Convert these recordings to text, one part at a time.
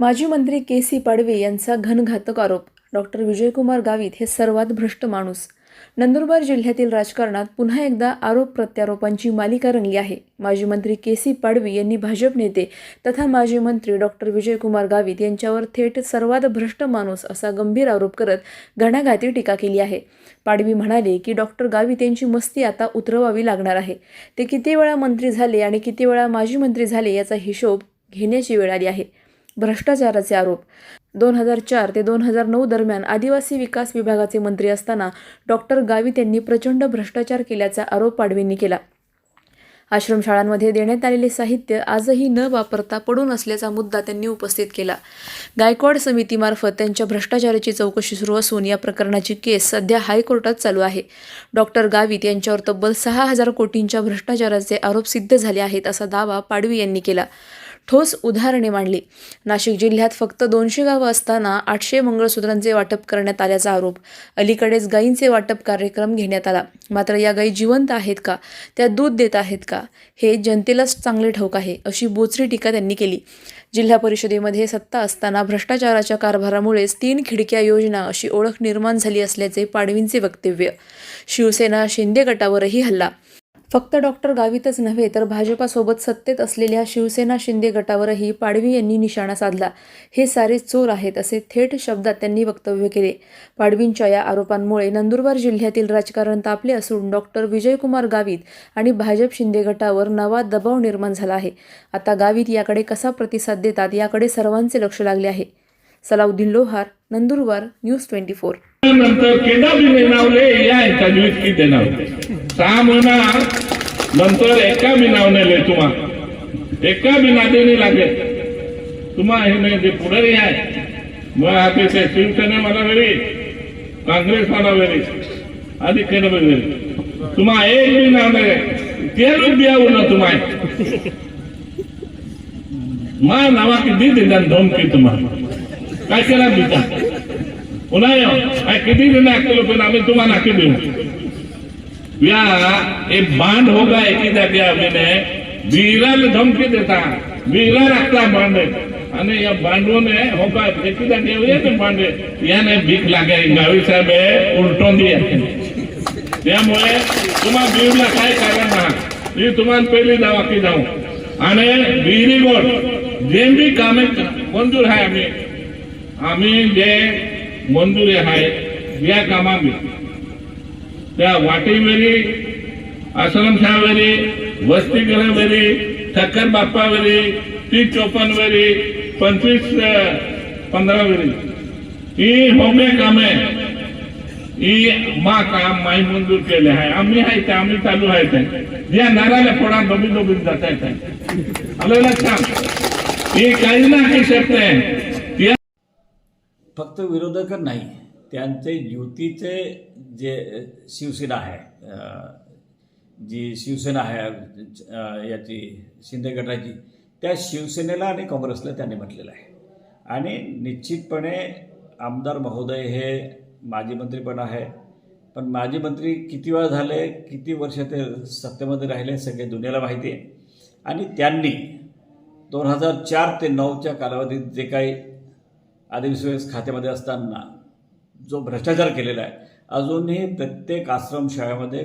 माजी मंत्री के सी पाडवे यांचा घनघातक आरोप. डॉक्टर विजयकुमार गावित हे सर्वात भ्रष्ट माणूस. नंदुरबार जिल्ह्यातील राजकारणात पुन्हा एकदा आरोप प्रत्यारोपांची मालिका रंगली आहे. माजी मंत्री के सी पाडवी यांनी भाजप नेते तथा माजी मंत्री डॉक्टर विजयकुमार गावित यांच्यावर थेट सर्वात भ्रष्ट माणूस असा गंभीर आरोप करत घणाघाती टीका केली आहे. पाडवी म्हणाले की डॉक्टर गावित यांची मस्ती आता उतरवावी लागणार आहे. ते किती वेळा मंत्री झाले आणि किती वेळा माजी मंत्री झाले याचा हिशोब घेण्याची वेळ आली आहे. भ्रष्टाचाराचे आरोप. दोन हजार चार ते दोन हजार नऊ दरम्यान आदिवासी विकास विभागाचे मंत्री असताना डॉक्टर गावित यांनी प्रचंड भ्रष्टाचार केल्याचा आरोप पाडवींनी केला. आश्रमशाळांमध्ये देण्यात आलेले साहित्य आजही न वापरता पडून असल्याचा मुद्दा त्यांनी उपस्थित केला. गायकवाड समितीमार्फत त्यांच्या भ्रष्टाचाराची चौकशी सुरू असून या प्रकरणाची केस सध्या हायकोर्टात चालू आहे. डॉक्टर गावित यांच्यावर तब्बल सहा हजार कोटींच्या भ्रष्टाचाराचे आरोप सिद्ध झाले आहेत असा दावा पाडवी यांनी केला. ठोस उदाहरणे मांडली. नाशिक जिल्ह्यात फक्त दोनशे गावं असताना आठशे मंगळसूत्रांचे वाटप करण्यात आल्याचा आरोप. अलीकडेच गायींचे वाटप कार्यक्रम घेण्यात आला. मात्र या गायी जिवंत आहेत का? त्या दूध देत आहेत का? हे जनतेलाच चांगले ठाऊक आहे अशी बोचरी टीका त्यांनी केली. जिल्हा परिषदेमध्ये सत्ता असताना भ्रष्टाचाराच्या कारभारामुळेच तीन खिडक्या योजना अशी ओळख निर्माण झाली असल्याचे पाडवींचे वक्तव्य. शिवसेना शिंदे गटावरही हल्ला फक्त डॉक्टर गावितच नव्हे तर भाजपासोबत सत्तेत असलेल्या शिवसेना शिंदे गटावरही पाडवी यांनी निशाणा साधला. हे सारे चोर आहेत असे थेट शब्दात त्यांनी वक्तव्य केले. पाडवींच्या या आरोपांमुळे नंदुरबार जिल्ह्यातील राजकारण तापले असून डॉक्टर विजयकुमार गावित आणि भाजप शिंदे गटावर नवा दबाव निर्माण झाला आहे. आता गावित याकडे कसा प्रतिसाद देतात याकडे सर्वांचे लक्ष लागले आहे. Salauddin Lohar Nandurbar news twenty four. सहा महिना नंतर एका बी नाव नेले तुम्हा. एका बी नादे नाही तुम्हा हे नाही ते पुढारी आहे. मग आता ते शिवसेने मला वेळी काँग्रेस मला वेळी आधी केलं वेळी. तुम्हा एक बी नाव नाही ते बिया ना तुम्हा मा नावा किती दिला धमकी तुम्हा. काय केला बिचा पुन्हा काय किती दिना केलं पण आम्ही तुम्हाला नाकी देऊ. या एक बांध होगा एकी जागी आम्हीने वीराला धमकी देता वीरा लागता बांध आणि या बांधवने होगा एकी जागी येऊया ते बांध याने भीक लागे गावी साहेब उलटून दिया त्यामुळे तुम्हा बीडला काय कारण आहात मी तुम्हाला पहिली जावा की जाऊ आणि विहिरी गोड जे बी कामे मंजूर आहे आम्ही आम्ही जे मंजुरी आहे या कामाबी त्या वाटेवेरी आश्रमशाळेवेरी वसतिगृहावेरी ठक्कर बाप्पावेरी तीस चोपन्न पंचवीस पंधरावरी ही होमे कामे ही मा काम माई मंजूर केले आहे. आम्ही आहे ते आम्ही चालू आहे ते या नाराला फोडा दोबी दोबी जात आहे आलं लक्षात? ही काही ना काही शब्द आहे. फक्त विरोधक नाही. त्यांचे युतीचे जे शिवसेना आहे जी शिवसेना आहे याची शिंदे गटाची त्या शिवसेनेला आणि काँग्रेसला त्यांनी म्हटलेलं आहे. आणि निश्चितपणे आमदार महोदय हे माजी मंत्री पण आहे. पण माजी मंत्री किती वेळा झाले किती वर्ष ते सत्तेमध्ये राहिले सगळे दुनियाला माहिती आहे. आणि त्यांनी दोन हजार चार ते नऊच्या कालावधीत जे काही आदिवासी खात्यामध्ये असताना जो भ्रष्टाचार केलेला आहे अजूनही प्रत्येक आश्रमशाळेमध्ये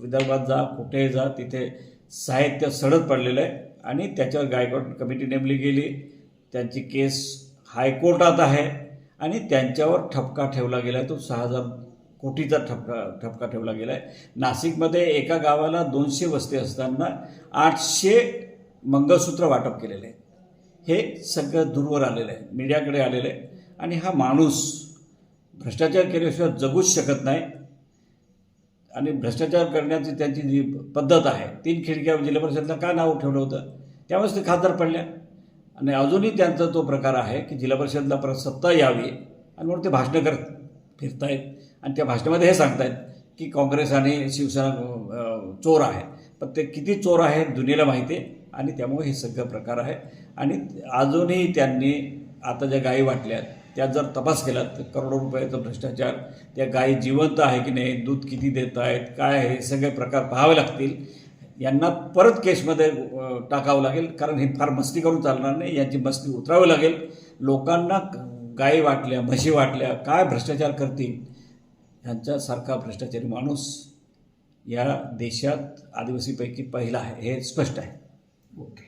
विदर्भात जा कुठेही जा तिथे साहित्य सडत पडलेलं आहे आणि त्याच्यावर गायकवाड कमिटी नेमली गेली. त्यांची केस हायकोर्टात आहे आणि त्यांच्यावर ठपका ठेवला गेला आहे तो सहा हजार कोटीचा ठपका ठपका ठेवला गेला आहे नाशिकमध्ये एका गावाला दोनशे वस्ती असताना आठशे मंगळसूत्र वाटप केलेले आहे. हे सगळं दूरवर आलेलं आहे मीडियाकडे आलेलं आहे. आणि हा माणूस भ्रष्टाचार केल्याशिवाय जगूच शकत नाही. आणि भ्रष्टाचार करण्याची त्यांची जी पद्धत आहे तीन खिडक्या जिल्हा परिषदला का नाव ठेवलं होतं? त्यामुळेच ते खासदार पडल्या. आणि अजूनही त्यांचा तो प्रकार आहे की जिल्हा परिषदला परत सत्ता यावी आणि म्हणून ते भाषणं करत फिरतायत. आणि त्या भाषणामध्ये हे सांगतायत की काँग्रेस आणि शिवसेना चोर आहे. पण ते किती चोर आहेत दुनियेला माहिती आहे आणि त्यामुळे हे सगळं प्रकार आहे. आणि अजूनही त्यांनी आता ज्या गायी वाटल्या त्यात जर तपास केला तर करोडो रुपयाचा भ्रष्टाचार त्या गायी जिवंत आहे की नाही दूध किती देत आहेत काय आहे हे सगळे प्रकार पाहावे लागतील. यांना परत केसमध्ये टाकावं लागेल कारण हे फार मस्ती करून चालणार नाही यांची मस्ती उतरावी लागेल. लोकांना गायी वाटल्या म्हशी वाटल्या काय भ्रष्टाचार करतील ह्यांच्यासारखा भ्रष्टाचारी माणूस या देशात आदिवासीपैकी पहिला आहे हे स्पष्ट आहे. ओके.